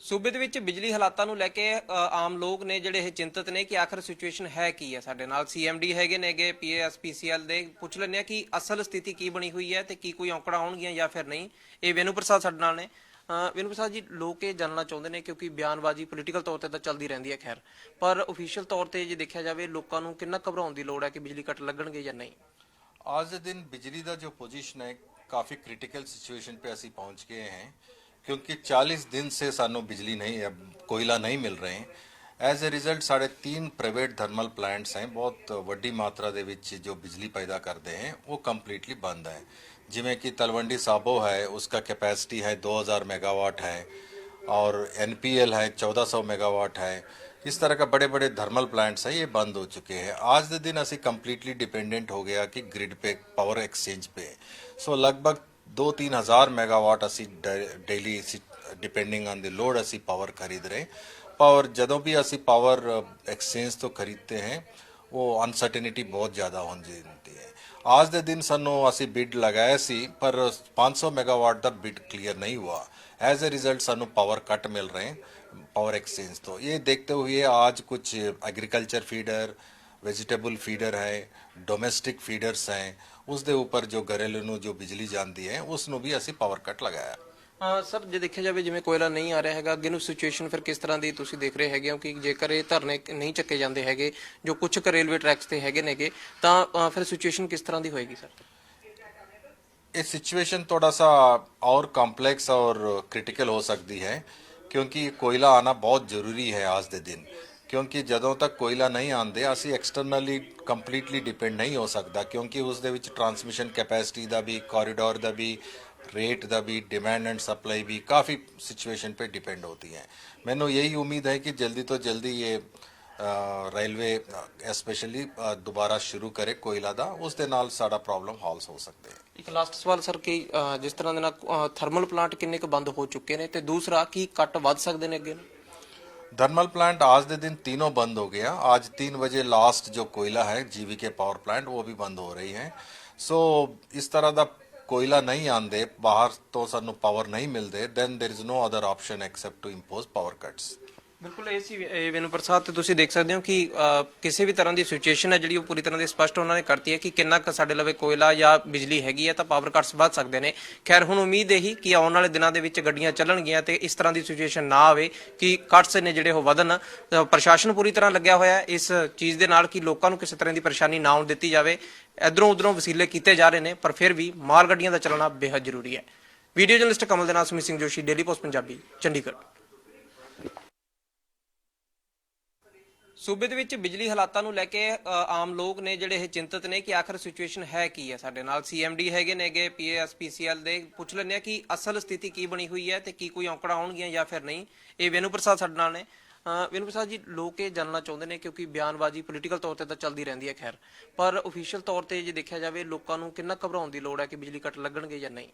ਸੂਬੇ ਦੇ ਵਿੱਚ ਬਿਜਲੀ ਹਾਲਾਤਾਂ ਨੂੰ ਲੈ ਕੇ ਅ, ਆਮ ਲੋਕ ਨੇ ਜਿਹੜੇ ਇਹ ਚਿੰਤਤ ਨੇ ਕਿ ਆਖਰ ਸਿਚੁਏਸ਼ਨ ਹੈ ਕੀ ਹੈ ਸਾਡੇ ਨਾਲ ਸੀਐਮਡੀ ਹੈਗੇ ਨੇਗੇ ਪੀਐਸਪੀਸੀਐਲ ਦੇ ਪੁੱਛ ਲੈਂਦੇ ਆ ਕਿ ਅਸਲ ਸਥਿਤੀ ਕੀ ਬਣੀ ਹੋਈ ਹੈ ਤੇ ਕੀ ਕੋਈ ਔਂਕੜਾ ਆਉਣਗੀਆਂ ਜਾਂ ਫਿਰ ਨਹੀਂ ਇਹ ਵੇਨੂ ਪ੍ਰਸਾਦ ਸਾਡੇ ਨਾਲ ਨੇ ਅ, ਵੇਨੂ ਪ੍ਰਸਾਦ ਜੀ ਲੋਕ ਇਹ ਜਾਣਨਾ ਚਾਹੁੰਦੇ ਨੇ ਕਿਉਂਕਿ ਬਿਆਨਬਾਜ਼ੀ ਪੋਲੀਟੀਕਲ ਤੌਰ ਤੇ ਤਾਂ ਚੱਲਦੀ ਰਹਿੰਦੀ ਹੈ ਖੈਰ ਪਰ ਅਫੀਸ਼ੀਅਲ ਤੌਰ ਤੇ ਜੇ ਦੇਖਿਆ ਜਾਵੇ ਲੋਕਾਂ ਨੂੰ ਕਿੰਨਾ ਘਬਰਾਉਣ ਦੀ ਲੋੜ ਹੈ ਕਿ ਬਿਜਲੀ ਕੱਟ ਲੱਗਣਗੇ ਜਾਂ ਨਹੀਂ आज के दिन बिजली का जो पोजीशन है काफ़ी क्रिटिकल सिचुएशन पे ਅਸੀਂ ਪਹੁੰਚ ਗਏ हैं क्योंकि 40 दिन से सानू बिजली नहीं, अब कोयला नहीं मिल रहे एज ए रिज़ल्ट साढ़े तीन प्राइवेट थर्मल प्लांट्स हैं। बहुत वही मात्रा के जो बिजली पैदा करते हैं, वो कंप्लीटली बंद है। जिमें कि तलवंडी साबो है, उसका कैपेसिटी है 2000 मेगावाट है, और एनपीएल है 1400 मेगावाट है। इस तरह का बड़े बड़े थर्मल प्लांट्स है, ये बंद हो चुके हैं। आज के दिन असी कंप्लीटली डिपेंडेंट हो गया कि ग्रिड पे पावर एक्सचेंज पे। सो लगभग दो तीन हज़ार मेगावाट असी डेली असी, डिपेंडिंग ऑन द लोड असी पावर खरीद रहे पावर जो भी असी पावर एक्सचेंज uh, तो खरीदते हैं, वो अनसर्टेनिटी बहुत ज़्यादा हो जाती है। आज के दिन सानू असी बिड लगाया सी, पर 500 मेगावाट का बिड क्लीयर नहीं हुआ। एज ए रिज़ल्ट सानू पावर कट मिल रहे हैं पावर एक्सचेंज तो। ये देखते हुए आज कुछ एग्रीकल्चर फीडर वेजिटेबल फीडर है डोमेस्टिक फीडर्स हैं ਉਸ ਦੇ ਉੱਪਰ ਜੋ ਘਰੇਲੂ ਨੂੰ ਜੋ ਬਿਜਲੀ ਜਾਂਦੀ ਹੈ ਉਸ ਨੂੰ ਵੀ ਅਸੀਂ ਪਾਵਰ ਕੱਟ ਲਗਾਇਆ ਹਾਂ ਸਰ ਜੇ ਦੇਖਿਆ ਜਾਵੇ ਜਿਵੇਂ ਕੋਇਲਾ ਨਹੀਂ ਆ ਰਿਹਾ ਹੈਗਾ ਅੱਗੇ ਨੂੰ ਸਿਚੁਏਸ਼ਨ ਫਿਰ ਕਿਸ ਤਰ੍ਹਾਂ ਦੀ ਤੁਸੀਂ ਦੇਖ ਰਹੇ ਹੈਗੇ ਹੋ ਕਿ ਜੇਕਰ ਇਹ ਧਰਨੇ ਨਹੀਂ ਚੱਕੇ ਜਾਂਦੇ ਹੈਗੇ ਜੋ ਕੁਝ ਕੁ ਰੇਲਵੇ ਟਰੈਕਸ ਤੇ ਹੈਗੇ ਨੇਗੇ ਤਾਂ ਅ, ਫਿਰ ਸਿਚੁਏਸ਼ਨ ਕਿਸ ਤਰ੍ਹਾਂ ਦੀ ਹੋਏਗੀ ਸਰ ये सिचुएशन थोड़ा सा और कॉम्प्लेक्स और क्रिटिकल हो सकती है क्योंकि कोयला आना बहुत ज़रूरी है आज ਦੇ ਦਿਨ ਕਿਉਂਕਿ ਜਦੋਂ ਤੱਕ ਕੋਇਲਾ ਨਹੀਂ ਆਉਂਦੇ ਅਸੀਂ ਐਕਸਟਰਨਲੀ ਕੰਪਲੀਟਲੀ ਡਿਪੈਂਡ ਨਹੀਂ ਹੋ ਸਕਦਾ ਕਿਉਂਕਿ ਉਸ ਦੇ ਵਿੱਚ ਟਰਾਂਸਮਿਸ਼ਨ ਕੈਪੈਸਿਟੀ ਦਾ ਵੀ ਕੋਰੀਡੋਰ ਦਾ ਵੀ ਰੇਟ ਦਾ ਵੀ ਡਿਮਾਂਡ ਐਂਡ ਸਪਲਾਈ ਵੀ ਕਾਫੀ ਸਿਚੁਏਸ਼ਨ पे डिपेंड होती है ਮੈਨੂੰ यही उम्मीद है कि जल्दी तो जल्दी ये ਰੇਲਵੇ ਸਪੈਸ਼ਲੀ ਦੁਬਾਰਾ ਸ਼ੁਰੂ ਕਰੇ ਕੋਇਲਾ ਦਾ ਉਸ ਦੇ ਨਾਲ ਸਾਡਾ ਪ੍ਰੋਬਲਮ ਹੌਲਸ ਹੋ ਸਕਦੇ ਹੈ ਇੱਕ ਲਾਸਟ ਸਵਾਲ ਸਰ ਕਿ ਅ, ਜਿਸ ਤਰ੍ਹਾਂ ਦੇ ਨਾਲ ਥਰਮਲ ਪਲਾਂਟ ਕਿੰਨੇ ਕੁ ਬੰਦ ਹੋ ਚੁੱਕੇ ਨੇ ਤੇ ਦੂਸਰਾ ਕੀ ਕੱਟ ਵੱਧ ਸਕਦੇ ਨੇ ਅੱਗੇ ਨੂੰ थर्मल प्लांट आज के दिन तीनों बंद हो गया आज तीन बजे लास्ट जो कोयला है जीवी के पावर प्लांट वो भी बंद हो रही है सो इस तरह का कोयला नहीं आंदे बाहर तो सानू पावर नहीं मिलते then there is no other option except to impose power cuts ਬਿਲਕੁਲ, ਇਹ ਸੀ ਵੇਨੂ ਪ੍ਰਸਾਦ ਤੇ ਤੁਸੀਂ ਦੇਖ ਸਕਦੇ ਹੋ ਕਿ ਕਿਸੇ ਵੀ ਤਰ੍ਹਾਂ ਦੀ ਸਿਚੁਏਸ਼ਨ ਹੈ ਜਿਹੜੀ ਉਹ ਪੂਰੀ ਤਰ੍ਹਾਂ ਦੀ ਸਪਸ਼ਟ ਉਹਨਾਂ ਨੇ ਕਰਤੀ ਹੈ ਕਿ ਕਿੰਨਾ ਕੁ ਸਾਡੇ ਲਵੇ ਕੋਇਲਾ ਜਾਂ ਬਿਜਲੀ ਹੈਗੀ ਹੈ ਤਾਂ ਪਾਵਰ ਕੱਟਸ ਵੱਧ ਸਕਦੇ ਨੇ। ਖੈਰ, ਹੁਣ ਉਮੀਦ ਇਹੀ ਕਿ ਆਉਣ ਵਾਲੇ ਦਿਨਾਂ ਦੇ ਵਿੱਚ ਗੱਡੀਆਂ ਚੱਲਣਗੀਆਂ ਤੇ ਇਸ ਤਰ੍ਹਾਂ ਦੀ ਸਿਚੁਏਸ਼ਨ ਨਾ ਆਵੇ ਕਿ ਕੱਟਸ ਨੇ ਜਿਹੜੇ ਉਹ ਵਧਣ। ਪ੍ਰਸ਼ਾਸਨ ਪੂਰੀ ਤਰ੍ਹਾਂ ਲੱਗਿਆ ਹੋਇਆ ਹੈ ਇਸ ਚੀਜ਼ ਦੇ ਨਾਲ ਕਿ ਲੋਕਾਂ ਨੂੰ ਕਿਸੇ ਤਰ੍ਹਾਂ ਦੀ ਪਰੇਸ਼ਾਨੀ ਨਾ ਆਉਣ ਦਿੱਤੀ ਜਾਵੇ। ਇਧਰੋਂ ਉਧਰੋਂ ਵਸੀਲੇ ਕੀਤੇ ਜਾ ਰਹੇ ਨੇ, ਪਰ ਫਿਰ ਵੀ ਮਾਲ ਗੱਡੀਆਂ ਦਾ ਚੱਲਣਾ ਬੇहद ਜ਼ਰੂਰੀ ਹੈ। ਵੀਡੀਓ ਜਰਨਲਿਸਟ ਕਮਲ ਦੇ ਨਾਲ ਸੁਮਿਤ ਸਿੰਘ ਜੋਸ਼ੀ ਡੇਲੀ ਪੋਸਟ ਪੰਜਾਬੀ, ਚੰਡੀਗੜ੍ਹ। ਸੂਬੇ ਦੇ ਵਿੱਚ ਬਿਜਲੀ ਹਾਲਾਤਾਂ ਨੂੰ ਲੈ ਕੇ ਅ, ਆਮ ਲੋਕ ਨੇ ਜਿਹੜੇ ਇਹ ਚਿੰਤਤ ਨੇ ਕਿ ਆਖਰ ਸਿਚੁਏਸ਼ਨ ਹੈ ਕੀ ਹੈ ਸਾਡੇ ਨਾਲ ਸੀਐਮਡੀ ਹੈਗੇ ਨੇਗੇ ਪੀਐਸਪੀਸੀਐਲ ਦੇ ਪੁੱਛ ਲੈਂਦੇ ਆ ਕਿ ਅਸਲ ਸਥਿਤੀ ਕੀ ਬਣੀ ਹੋਈ ਹੈ ਤੇ ਕੀ ਕੋਈ ਔਂਕੜਾ ਆਉਣਗੀਆਂ ਜਾਂ ਫਿਰ ਨਹੀਂ ਇਹ ਵੇਨੂ ਪ੍ਰਸਾਦ ਸਾਡੇ ਨਾਲ ਨੇ ਅ, ਵੇਨੂ ਪ੍ਰਸਾਦ ਜੀ ਲੋਕ ਇਹ ਜਾਣਨਾ ਚਾਹੁੰਦੇ ਨੇ ਕਿਉਂਕਿ ਬਿਆਨਬਾਜ਼ੀ ਪੋਲੀਟੀਕਲ ਤੌਰ ਤੇ ਤਾਂ ਚੱਲਦੀ ਰਹਿੰਦੀ ਹੈ ਖੈਰ ਪਰ ਅਫੀਸ਼ੀਅਲ ਤੌਰ ਤੇ ਜੇ ਦੇਖਿਆ ਜਾਵੇ ਲੋਕਾਂ ਨੂੰ ਕਿੰਨਾ ਘਬਰਾਉਣ ਦੀ ਲੋੜ ਹੈ ਕਿ ਬਿਜਲੀ ਕੱਟ ਲੱਗਣਗੇ ਜਾਂ ਨਹੀਂ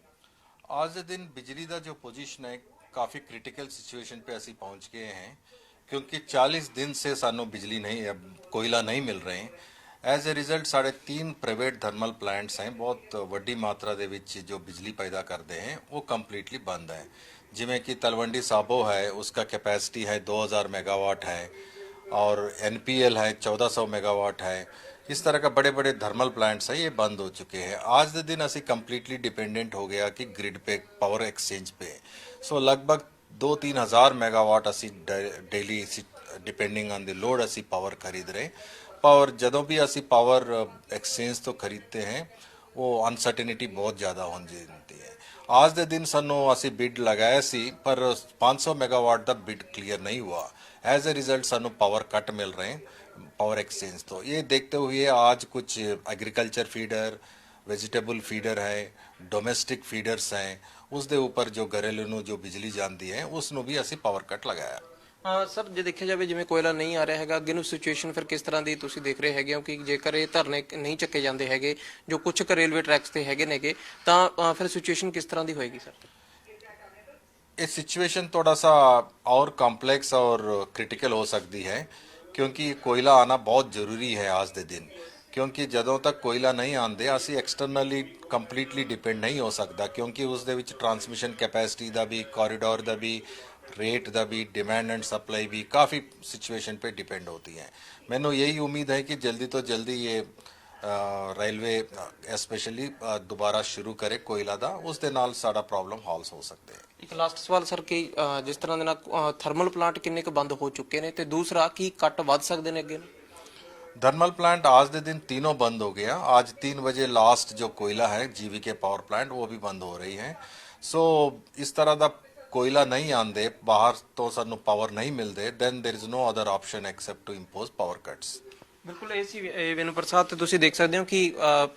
आज के दिन बिजली का जो पोजीशन है काफ़ी क्रिटिकल सिचुएशन पे ਅਸੀਂ ਪਹੁੰਚ ਗਏ हैं क्योंकि 40 दिन से सानू बिजली नहीं कोयला नहीं मिल रहे एज ए रिज़ल्ट साढ़े तीन प्राइवेट थर्मल प्लांट्स हैं। बहुत वही मात्रा के जो बिजली पैदा करते हैं, वो कंप्लीटली बंद है। जिमें कि तलवंडी साबो है, उसका कैपेसिटी है 2000 मेगावाट है, और एनपीएल है 1400 मेगावाट है। इस तरह का बड़े बड़े थर्मल प्लांट्स है, ये बंद हो चुके हैं। आज के दिन असी कंप्लीटली डिपेंडेंट हो गया कि ग्रिड पे पावर एक्सचेंज पे। सो लगभग दो तीन हज़ार मैगावाट असी डेली असी डिपेंडिंग ऑन द लोड असी पावर खरीद रहे पावर जदों भी असी पावर एक्सचेंज uh, तो खरीदते हैं, वो अनसर्टेनिटी बहुत ज़्यादा हो जाती है। आज दे दिन सानू असी बिड लगाया सी, पर 500 मेगावाट का बिड क्लियर नहीं हुआ। एज ए रिज़ल्ट सानू पावर कट मिल रहे हैं पावर एक्सचेंज तो। ये देखते हुए आज कुछ uh, agriculture feeder vegetable feeder है डोमेस्टिक फीडर्स हैं ਉਸ ਦੇ ਉੱਪਰ ਜੋ ਘਰੇਲੂ ਨੂੰ ਜੋ ਬਿਜਲੀ ਜਾਂਦੀ ਹੈ ਉਸ ਨੂੰ ਵੀ ਅਸੀਂ ਪਾਵਰ ਕੱਟ ਲਗਾਇਆ ਹਾਂ ਸਰ ਜੇ ਦੇਖਿਆ ਜਾਵੇ ਜਿਵੇਂ ਕੋਇਲਾ ਨਹੀਂ ਆ ਰਿਹਾ ਹੈਗਾ ਅੱਗੇ ਨੂੰ ਸਿਚੁਏਸ਼ਨ ਫਿਰ ਕਿਸ ਤਰ੍ਹਾਂ ਦੀ ਤੁਸੀਂ ਦੇਖ ਰਹੇ ਹੈਗੇ ਹੋ ਕਿ ਜੇਕਰ ਇਹ ਧਰਨੇ ਨਹੀਂ ਚੱਕੇ ਜਾਂਦੇ ਹੈਗੇ ਜੋ ਕੁਝ ਕੁ ਰੇਲਵੇ ਟਰੈਕਸ ਤੇ ਹੈਗੇ ਨੇਗੇ ਤਾਂ ਅ, ਫਿਰ ਸਿਚੁਏਸ਼ਨ ਕਿਸ ਤਰ੍ਹਾਂ ਦੀ ਹੋਏਗੀ ਸਰ ये सिचुएशन थोड़ा सा और कॉम्प्लेक्स और क्रिटिकल हो सकती है क्योंकि कोयला आना बहुत ज़रूरी है आज ਦੇ ਦਿਨ ਕਿਉਂਕਿ ਜਦੋਂ ਤੱਕ ਕੋਇਲਾ ਨਹੀਂ ਆਉਂਦੇ ਅਸੀਂ ਐਕਸਟਰਨਲੀ ਕੰਪਲੀਟਲੀ ਡਿਪੈਂਡ ਨਹੀਂ ਹੋ ਸਕਦਾ ਕਿਉਂਕਿ ਉਸ ਦੇ ਵਿੱਚ ਟਰਾਂਸਮਿਸ਼ਨ ਕੈਪੈਸਿਟੀ ਦਾ ਵੀ ਕੋਰੀਡੋਰ ਦਾ ਵੀ ਰੇਟ ਦਾ ਵੀ ਡਿਮਾਂਡ ਐਂਡ ਸਪਲਾਈ ਵੀ ਕਾਫੀ ਸਿਚੁਏਸ਼ਨ पे डिपेंड होती है ਮੈਨੂੰ यही उम्मीद है कि जल्दी तो जल्दी ये ਰੇਲਵੇ ਐਸਪੈਸ਼ਲੀ ਦੁਬਾਰਾ ਸ਼ੁਰੂ ਕਰੇ ਕੋਇਲਾ ਦਾ ਉਸ ਦੇ ਨਾਲ ਸਾਡਾ ਪ੍ਰੋਬਲਮ ਹੌਲਸ ਹੋ ਸਕਦੇ ਹੈ ਇੱਕ ਲਾਸਟ ਸਵਾਲ ਸਰ ਕਿ ਅ, ਜਿਸ ਤਰ੍ਹਾਂ ਦੇ ਨਾਲ ਥਰਮਲ ਪਲਾਂਟ ਕਿੰਨੇ ਕੁ ਬੰਦ ਹੋ ਚੁੱਕੇ ਨੇ ਤੇ ਦੂਸਰਾ ਕੀ ਕੱਟ ਵੱਧ ਸਕਦੇ ਨੇ ਅੱਗੇ ਨੂੰ थर्मल प्लांट आज के दिन तीनों बंद हो गया आज तीन बजे लास्ट जो कोयला है जीवी के पावर प्लांट वो भी बंद हो रही है सो इस तरह का कोयला नहीं आंदे बाहर तो सानू पावर नहीं मिलते then there is no other option except to impose power cuts ਬਿਲਕੁਲ, ਇਹ ਸੀ, ਇਹ ਵਿਨੂ ਪ੍ਰਸਾਦ ਤੇ ਤੁਸੀਂ ਦੇਖ ਸਕਦੇ ਹੋ ਕਿ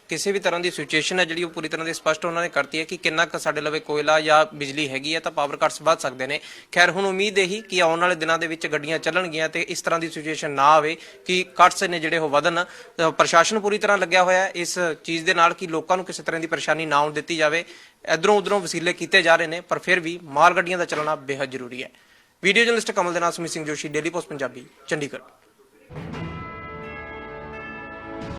ਕਿਸੇ ਵੀ ਤਰ੍ਹਾਂ ਦੀ ਸਿਚੁਏਸ਼ਨ ਹੈ ਜਿਹੜੀ ਉਹ ਪੂਰੀ ਤਰ੍ਹਾਂ ਦੀ ਸਪਸ਼ਟ ਉਹਨਾਂ ਨੇ ਕਰਤੀ ਹੈ ਕਿ ਕਿੰਨਾ ਕੁ ਸਾਡੇ ਲਵੇ ਕੋਇਲਾ ਜਾਂ ਬਿਜਲੀ ਹੈਗੀ ਹੈ ਤਾਂ ਪਾਵਰ ਕੱਟਸ ਵੱਧ ਸਕਦੇ ਨੇ। ਖੈਰ, ਹੁਣ ਉਮੀਦ ਇਹੀ ਕਿ ਆਉਣ ਵਾਲੇ ਦਿਨਾਂ ਦੇ ਵਿੱਚ ਗੱਡੀਆਂ ਚੱਲਣਗੀਆਂ ਤੇ ਇਸ ਤਰ੍ਹਾਂ ਦੀ ਸਿਚੁਏਸ਼ਨ ਨਾ ਆਵੇ ਕਿ ਕੱਟਸ ਨੇ ਜਿਹੜੇ ਉਹ ਵਧਣ। ਪ੍ਰਸ਼ਾਸਨ ਪੂਰੀ ਤਰ੍ਹਾਂ ਲੱਗਿਆ ਹੋਇਆ ਹੈ ਇਸ ਚੀਜ਼ ਦੇ ਨਾਲ ਕਿ ਲੋਕਾਂ ਨੂੰ ਕਿਸੇ ਤਰ੍ਹਾਂ ਦੀ ਪਰੇਸ਼ਾਨੀ ਨਾ ਆਉਣ ਦਿੱਤੀ ਜਾਵੇ। ਇਧਰੋਂ ਉਧਰੋਂ ਵਸੀਲੇ ਕੀਤੇ ਜਾ ਰਹੇ ਨੇ, ਪਰ ਫਿਰ ਵੀ ਮਾਲ ਗੱਡੀਆਂ ਦਾ ਚੱਲਣਾ ਬੇहद ਜ਼ਰੂਰੀ ਹੈ। ਵੀਡੀਓ ਜਰਨਲਿਸਟ ਕਮਲ ਦੇ ਨਾਲ ਸੁਮਿਤ ਸਿੰਘ ਜੋਸ਼ੀ ਡੇਲੀ ਪੋਸਟ ਪੰਜਾਬੀ, ਚੰਡੀਗੜ੍ਹ।